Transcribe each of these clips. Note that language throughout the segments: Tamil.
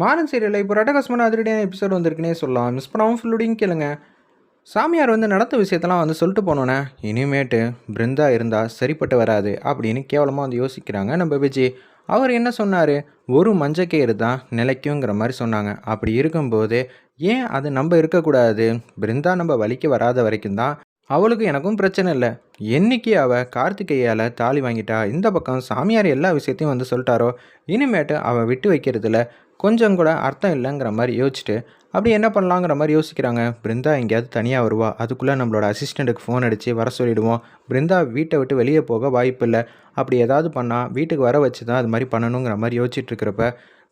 மாறன் சீரியலில் இப்போ ரட்டகாசமான அதிரடியான எபிசோடு வந்திருக்குன்னே சொல்லலாம். மிஸ் பண்ணாமல் ஃபுல்லுடையும் கேளுங்க. சாமியார் வந்து நடத்த விஷயத்தெல்லாம் வந்து சொல்லிட்டு போனோன்னே இனிமேட்டு பிருந்தா இருந்தால் சரிப்பட்டு வராது அப்படின்னு கேவலமாக வந்து யோசிக்கிறாங்க. நம்ம விஜய் அவர் என்ன சொன்னார்? ஒரு மஞ்சக்கயிறு தான் நிலைக்குங்கிற மாதிரி சொன்னாங்க. அப்படி இருக்கும்போது ஏன் அது நம்ம இருக்கக்கூடாது? பிருந்தா நம்ம வலிக்கு வராத வரைக்கும் தான் அவளுக்கு எனக்கும் பிரச்சனை இல்லை. என்னைக்கு அவள் கார்த்திகேயால் தாலி வாங்கிட்டா இந்த பக்கம் சாமியார் எல்லா விஷயத்தையும் வந்து சொல்லிட்டாரோ? இனிமேட்டு அவள் விட்டு வைக்கிறதுல கொஞ்சம் கூட அர்த்தம் இல்லைங்கிற மாதிரி யோசிச்சுட்டு அப்படி என்ன பண்ணலாங்கிற மாதிரி யோசிக்கிறாங்க? பிருந்தா எங்கேயாவது தனியாக வருவா. அதுக்குள்ளே நம்மளோட அசிஸ்டண்ட்டுக்கு ஃபோன் அடித்து வர சொல்லிவிடுவோம் பிருந்தா வீட்டை விட்டு வெளியே போக வாய்ப்பு இல்லை. அப்படி ஏதாவது பண்ணால் வீட்டுக்கு வர வச்சு தான் அது மாதிரி பண்ணணுங்கிற மாதிரி யோசிச்சுட்டு இருக்கிறப்ப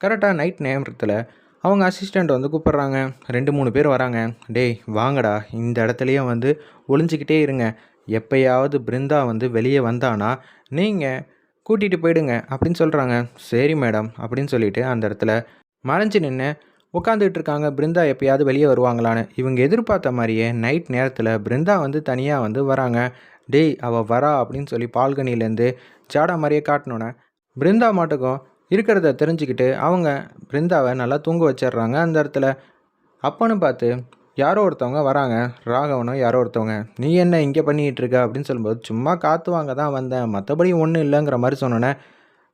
கரெக்டாக நைட் நேரத்தில் அவங்க அசிஸ்டண்ட் வந்து கூப்பிட்றாங்க. ரெண்டு மூணு பேர் வராங்க. டேய் வாங்கடா. இந்த இடத்துலையும் வந்து ஒளிஞ்சிக்கிட்டே இருங்க. எப்பயாவது பிருந்தா வந்து வெளியே வந்தானா நீங்கள் கூட்டிகிட்டு போயிடுங்க அப்படின்னு சொல்கிறாங்க சரி மேடம் அப்படின்னு சொல்லிட்டு அந்த இடத்துல மறைஞ்சு நின்று உட்காந்துட்டு இருக்காங்க. பிருந்தா எப்பயாவது வெளியே வருவாங்களான்னு. இவங்க எதிர்பார்த்த மாதிரியே நைட் நேரத்தில் பிருந்தா வந்து தனியாக வந்து வராங்க. டேய் அவள் வரா அப்படின்னு சொல்லி பால்கனிலேருந்து ஜாடா மாதிரியே காட்டினோன்னே பிருந்தா மாட்டுக்கும் இருக்கிறத தெரிஞ்சுக்கிட்டு அவங்க பிருந்தாவை நல்லா தூங்க வச்சிடுறாங்க அந்த இடத்துல. அப்பன்னு பார்த்து யாரோ ஒருத்தவங்க வராங்க. ராகவனோ யாரோ ஒருத்தவங்க நீ என்ன இங்கே பண்ணிகிட்டு இருக்க அப்படின்னு சொல்லும்போது சும்மா காற்று வாங்க தான் வந்தேன். மற்றபடி ஒன்றும் இல்லைங்கிற மாதிரி சொன்னோன்னே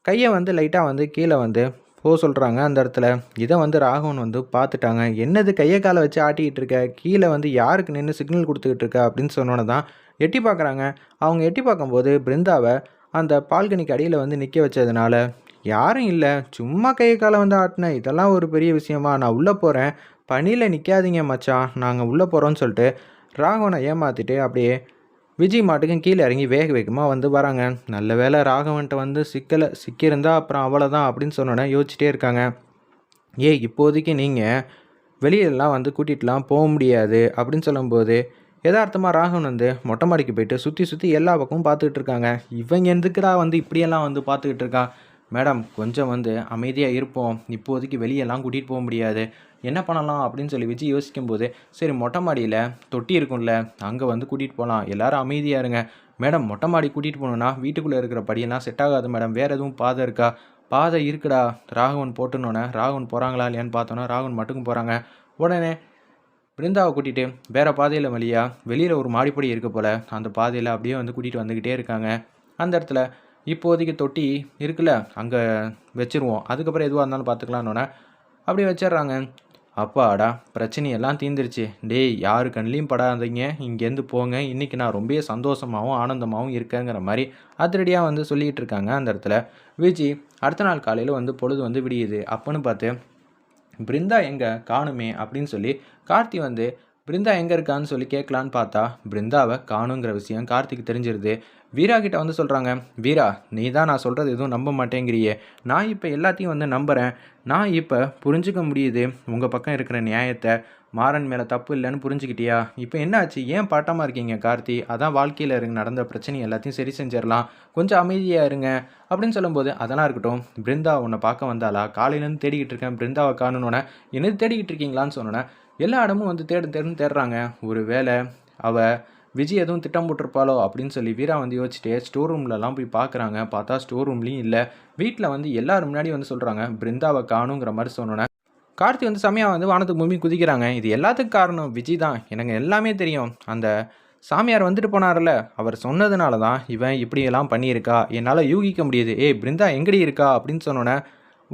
கையை வந்து லைட்டாக வந்து கீழே வந்து போக சொல்கிறாங்க அந்த இடத்துல. இதை வந்து ராகவன் வந்து பார்த்துட்டாங்க. என்னது கையை காலை வச்சு ஆட்டிக்கிட்டு இருக்க கீழே வந்து யாருக்கு நின்று சிக்னல் கொடுத்துக்கிட்டு இருக்க அப்படின்னு சொன்னோன்னே தான் எட்டி பார்க்குறாங்க. அவங்க எட்டி பார்க்கும்போது பிருந்தாவை அந்த பால்கனிக்கு அடியில் வந்து நிற்க வச்சதுனால யாரும் இல்லை. சும்மா கையை காலை வந்து ஆட்டினேன் இதெல்லாம் ஒரு பெரிய விஷயமா. நான் உள்ளே போகிறேன் பனியில் நிற்காதீங்க மச்சான் நாங்கள் உள்ளே போகிறோன்னு சொல்லிட்டு ராகவனை ஏமாற்றிட்டு அப்படியே விஜய் மாட்டுக்கும் கீழே இறங்கி வேக வேகமாக வந்து வராங்க. நல்ல வேளை ராகவன்ட்ட வந்து சிக்கலை சிக்கியிருந்தா அப்புறம் அவ்வளோதான் அப்படின்னு சொன்னோன்னே யோசிச்சிட்டே இருக்காங்க. ஏ இப்போதைக்கு நீங்கள் வெளியிலலாம் வந்து கூட்டிகிட்டுலாம் போக முடியாது அப்படின்னு சொல்லும்போது எதார்த்தமாக ராகவன் வந்து மொட்டை மாடிக்கு போயிட்டு சுற்றி சுற்றி எல்லா பக்கமும் பார்த்துக்கிட்டு இருக்காங்க. இவங்க எதுக்குடா வந்து இப்படியெல்லாம் வந்து பார்த்துக்கிட்டு இருக்கான் மேடம் கொஞ்சம் வந்து அமைதியாக இருப்போம். இப்போதைக்கு வெளியெல்லாம் கூட்டிகிட்டு போக முடியாது. என்ன பண்ணலாம் அப்படின்னு சொல்லி விஜய் யோசிக்கும்போது சரி மொட்டை மாடியில் தொட்டி இருக்கும்ல அங்கே வந்து கூட்டிகிட்டு போகலாம் எல்லோரும் அமைதியாக இருங்க. மேடம் மொட்டை மாடி கூட்டிகிட்டு போகணுன்னா வீட்டுக்குள்ளே இருக்கிற படியெல்லாம் செட் ஆகாது மேடம். வேறு எதுவும் பாதை இருக்கா? பாதை இருக்குடா. ராகவன் போட்டுனோன்னே ராகவன் போகிறாங்களா இல்லையான்னு பார்த்தோன்னா ராகவன் மட்டுக்கும் போகிறாங்க உடனே பிருந்தாவை கூட்டிகிட்டு வேறு பாதையில் வழியாக வெளியில் ஒரு மாடிப்படி இருக்க போல் அந்த பாதையில் அப்படியே வந்து கூட்டிகிட்டு வந்துக்கிட்டே இருக்காங்க. அந்த இடத்துல இப்போதைக்கு தொட்டி இருக்குல்ல அங்கே வச்சுருவோம். அதுக்கப்புறம் எதுவாக இருந்தாலும் பார்த்துக்கலான்னொன்னே அப்படியே வச்சிடுறாங்க. அப்பாடா பிரச்சனையெல்லாம் தீந்துருச்சு டேய் யாரு கண்ணிலையும் படாதீங்க. இங்கேருந்து போங்க. இன்றைக்கி நான் ரொம்ப சந்தோஷமாகவும் ஆனந்தமாகவும் இருக்கேங்கிற மாதிரி அதிரடியாக வந்து சொல்லிக்கிட்டு இருக்காங்க அந்த இடத்துல. விஜி அடுத்த நாள் காலையில் வந்து பொழுது வந்து விடியுது. அப்போன்னு பார்த்து பிருந்தா எங்கே காணுமே அப்படின்னு சொல்லி கார்த்தி வந்து பிருந்தா எங்கே இருக்கான்னு சொல்லி கேட்கலான்னு பார்த்தா பிருந்தாவை காணுங்கிற விஷயம் கார்த்திக்கு தெரிஞ்சிருது. வீரா கிட்ட வந்து சொல்கிறாங்க வீரா நீ தான் நான் சொல்கிறது எதுவும் நம்ப மாட்டேங்கிறியே. நான் இப்போ எல்லாத்தையும் வந்து நம்புகிறேன் நான் இப்போ புரிஞ்சுக்க முடியுது உங்கள் பக்கம் இருக்கிற நியாயத்தை. மாறன் மேலே தப்பு இல்லைன்னு புரிஞ்சுக்கிட்டியா? இப்போ என்னாச்சு? ஏன் பாட்டமாக இருக்கீங்க கார்த்தி? அதான் வாழ்க்கையில் இருங்க நடந்த பிரச்சனை எல்லாத்தையும் சரி செஞ்சிடலாம். கொஞ்சம் அமைதியாக இருங்க. அப்படின்னு சொல்லும்போது அதெல்லாம் இருக்கட்டும். பிருந்தா உன்னை பார்க்க வந்தாளா? காலையிலேருந்து தேடிக்கிட்டு இருக்கேன். பிருந்தாவை காணணுன்னே என்னது தேடிக்கிட்டு இருக்கீங்களான்னு சொன்னோன்னே எல்லா இடமும் வந்து தேடு தேடுன்னு தேடுறாங்க. ஒரு வேளை அவள் விஜய் எதுவும் திட்டம் போட்டிருப்பாளோ அப்படின்னு சொல்லி வீரா வந்து யோசிச்சுட்டு ஸ்டோர் ரூம்லலாம் போய் பார்க்குறாங்க. பார்த்தா ஸ்டோர் ரூம்லேயும் இல்லை. வீட்டில் வந்து எல்லாரும் முன்னாடி வந்து சொல்கிறாங்க பிருந்தாவை காணுங்கிற மாதிரி சொன்னோன்னே கார்த்தி வந்து செமையாக வந்து வானத்துக்கு பூமி குதிக்கிறாங்க. இது எல்லாத்துக்கும் காரணம் விஜய் தான். எனக்கு எல்லாமே தெரியும். அந்த சாமியார் வந்துட்டு போனார்ல. அவர் சொன்னதுனால தான் இவன் இப்படியெல்லாம் பண்ணியிருக்கா. என்னால் யூகிக்க முடியுது. ஏய் பிருந்தா எங்கடி இருக்கா? அப்படின்னு சொன்னோன்னே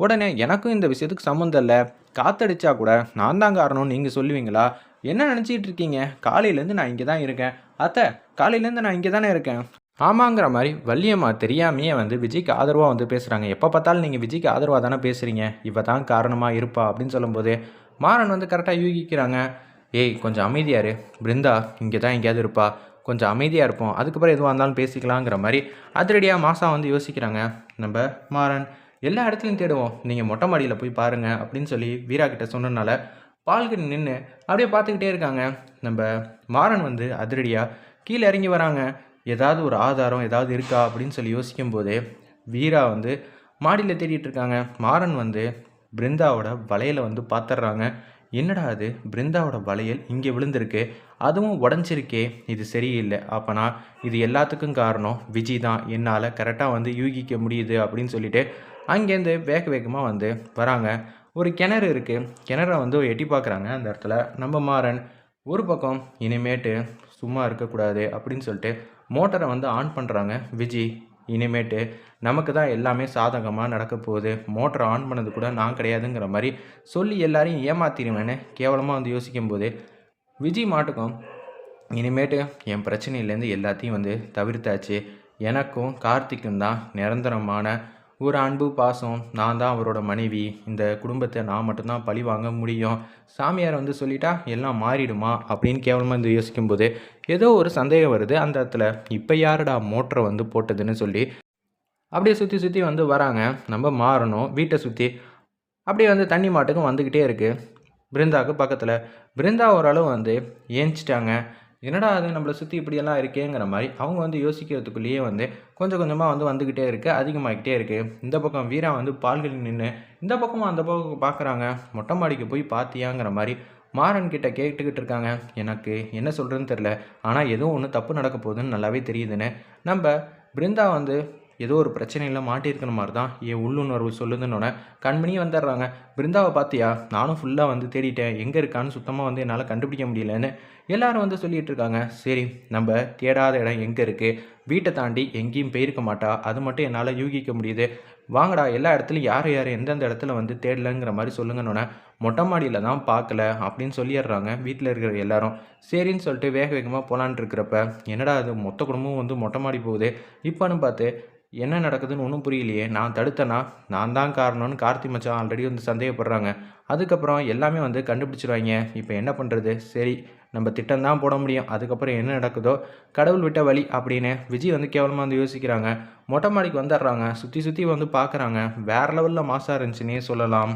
உடனே எனக்கும் இந்த விஷயத்துக்கு சம்மந்தம் இல்லை. காத்தடிச்சா கூட நான் தான் காரணம்னு நீங்கள் சொல்லுவீங்களா? என்ன நினச்சிக்கிட்டு இருக்கீங்க? காலையிலேருந்து நான் இங்கே தான் இருக்கேன். அத்தை காலையிலேருந்து நான் இங்கே தானே இருக்கேன். ஆமாங்கிற மாதிரி வள்ளியம்மா தெரியாமையே வந்து விஜய்க்கு ஆதரவாக வந்து பேசுகிறாங்க எப்போ பார்த்தாலும் நீங்கள் விஜய்க்கு ஆதரவாக தானே பேசுகிறீங்க இவ தான் காரணமாக இருப்பா அப்படின்னு சொல்லும்போது மாறன் வந்து கரெக்டாக யூகிக்கிறாங்க. ஏய் கொஞ்சம் அமைதியாரு பிருந்தா இங்கே தான் எங்கேயாவது இருப்பா. கொஞ்சம் அமைதியாக இருப்போம். அதுக்கப்புறம் எதுவாக இருந்தாலும் பேசிக்கலாங்கிற மாதிரி அதிரடியாக மாசா வந்து யோசிக்கிறாங்க. நம்ம மாறன் எல்லா இடத்துலையும் தேடுவோம். நீங்கள் மொட்டை மாடியில் போய் பாருங்கள் அப்படின்னு சொல்லி வீரா கிட்ட சொன்னனால பால்கனி நின்று அப்படியே பார்த்துக்கிட்டே இருக்காங்க. நம்ம மாறன் வந்து அதிரடியாக கீழே இறங்கி வராங்க. ஏதாவது ஒரு ஆதாரம் ஏதாவது இருக்கா அப்படின்னு சொல்லி யோசிக்கும் போதே வீரா வந்து மாடியில் தேடிட்டு இருக்காங்க. மாறன் வந்து பிருந்தாவோட வளையலை வந்து பார்த்துட்றாங்க என்னடா அது பிருந்தாவோட வளையல் இங்கே விழுந்திருக்கு. அதுவும் உடஞ்சிருக்கே. இது சரியில்லை. அப்போனா இது எல்லாத்துக்கும் காரணம் விஜய் தான். என்னால் கரெக்டாக வந்து யூகிக்க முடியுது அப்படின்னு சொல்லிட்டு அங்கேருந்து வேக வேகமாக வந்து வராங்க. ஒரு கிணறு இருக்குது கிணற வந்து எட்டி பார்க்குறாங்க அந்த இடத்துல. நம்ம மாறன் ஒரு பக்கம் இனிமேட்டு சும்மா இருக்கக்கூடாது அப்படின்னு சொல்லிட்டு மோட்டரை வந்து ஆன் பண்ணுறாங்க விஜி இனிமேட்டு நமக்கு தான் எல்லாமே சாதகமாக நடக்க போகுது. மோட்டரை ஆன் பண்ணது கூட நான் கிடையாதுங்கிற மாதிரி சொல்லி எல்லாரையும் ஏமாத்திடுவேன்னு கேவலமாக வந்து யோசிக்கும் போது விஜய் மாட்டுக்கும் இனிமேட்டு என் பிரச்சனையிலேருந்து எல்லாத்தையும் வந்து தவிர்த்தாச்சு. எனக்கும் கார்த்திக்கும் தான் நிரந்தரமான ஒரு அன்பு பாசம் நான் தான் அவரோட மனைவி. இந்த குடும்பத்தை நான் மட்டும்தான் பழி வாங்க முடியும். சாமியார் வந்து சொல்லிட்டா எல்லாம் மாறிடுமா? அப்படின்னு கேவலமாக இது யோசிக்கும்போது ஏதோ ஒரு சந்தேகம் வருது. அந்த இடத்துல இப்போ யாருடா மோட்டரை வந்து போட்டதுன்னு சொல்லி? அப்படியே சுற்றி சுற்றி வந்து வராங்க. நம்ம மாறணும் வீட்டை சுற்றி அப்படியே வந்து தண்ணி மாட்டுக்கும் வந்துக்கிட்டே இருக்குது பிருந்தாவுக்கு பக்கத்தில். பிருந்தா ஓரளவு வந்து ஏஞ்சிட்டாங்க. என்னடா அது? நம்மளை சுற்றி இப்படியெல்லாம் இருக்கேங்கிற மாதிரி அவங்க வந்து யோசிக்கிறதுக்குள்ளேயே வந்து கொஞ்சம் கொஞ்சமாக வந்து வந்துக்கிட்டே இருக்குது அதிகமாகிக்கிட்டே இருக்குது இந்த பக்கம் வீரா வந்து பால்கள் நின்று இந்த பக்கமும் அந்த பக்கம் பார்க்குறாங்க. மொட்டை மாடிக்கு போய் பார்த்தியாங்கிற மாதிரி மாறன் கிட்ட கேட்டுக்கிட்டு இருக்காங்க. எனக்கு என்ன சொல்கிறதுன்னு தெரில ஆனால் எதுவும் ஒன்று தப்பு நடக்க போகுதுன்னு நல்லாவே தெரியுதுன்னு. நம்ம பிருந்தா வந்து ஏதோ ஒரு பிரச்சனையில் மாட்டியிருக்கிற மாதிரி தான் என் உள்ளுணர்வு சொல்லுதுன்னொன்னே கண்மணி வந்துடுறாங்க. பிருந்தாவை பார்த்தியா நானும் ஃபுல்லாக வந்து தேடிட்டேன். எங்கே இருக்கான்னு சுத்தமாக வந்து என்னால் கண்டுபிடிக்க முடியலன்னு எல்லாரும் வந்து சொல்லிகிட்டு இருக்காங்க. சரி நம்ம தேடாத இடம் எங்கே இருக்குது வீட்டை தாண்டி எங்கேயும் போயிருக்க மாட்டா? அது மட்டும் என்னால் யூகிக்க முடியுது. வாங்கடா எல்லா இடத்துலையும் யார் யார் எந்தெந்த இடத்துல வந்து தேடலைங்கிற மாதிரி சொல்லுங்கன்னொன்னே மொட்டை மாடியில் தான் பார்க்கல அப்படின்னு சொல்லிடுறாங்க வீட்டில் இருக்கிற எல்லாரும். சரின்னு சொல்லிட்டு வேக வேகமாக போகலான்ட்டு இருக்கிறப்ப என்னடா அது மொத்த குடும்பமும் வந்து மொட்டை மாடி போகுது. இப்போன்னு பார்த்து என்ன நடக்குதுன்னு ஒன்றும் புரியலையே. நான் தடுத்தனா? நான் தான் காரணம்னு கார்த்தி மச்சான் ஆல்ரெடி வந்து சந்தேகப்படுறாங்க. அதுக்கப்புறம் எல்லாமே வந்து கண்டுபிடிச்சிருவாங்க. இப்போ என்ன பண்ணுறது சரி நம்ம திட்டம் தான் போட முடியும். அதுக்கப்புறம் என்ன நடக்குதோ? கடவுள் விட்ட வழி அப்படின்னு விஜய் வந்து கேவலமாக வந்து யோசிக்கிறாங்க. மொட்டை மாடிக்கு வந்துடுறாங்க. சுற்றி சுற்றி வந்து பார்க்குறாங்க. வேறு லெவலில் மாசாக இருந்துச்சுன்னே சொல்லலாம்.